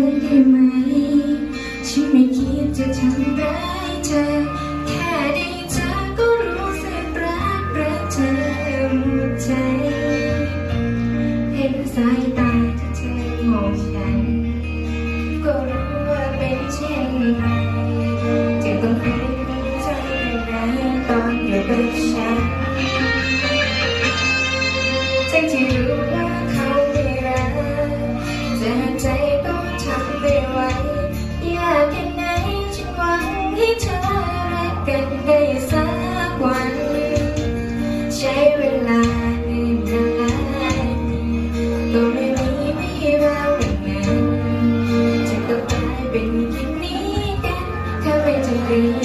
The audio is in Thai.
เลยได้ไหม ฉันไม่คิดจะทำร้ายเธอ แค่ได้เธอก็รู้สึกรักรักเธอหมดใจ เห็นสายตาที่เธอมองฉัน ก็รู้ว่าเป็นเช่นไรจึงต้องให้ใจในตอนอยู่กับฉันทั้งที่รู้ว่า นั้น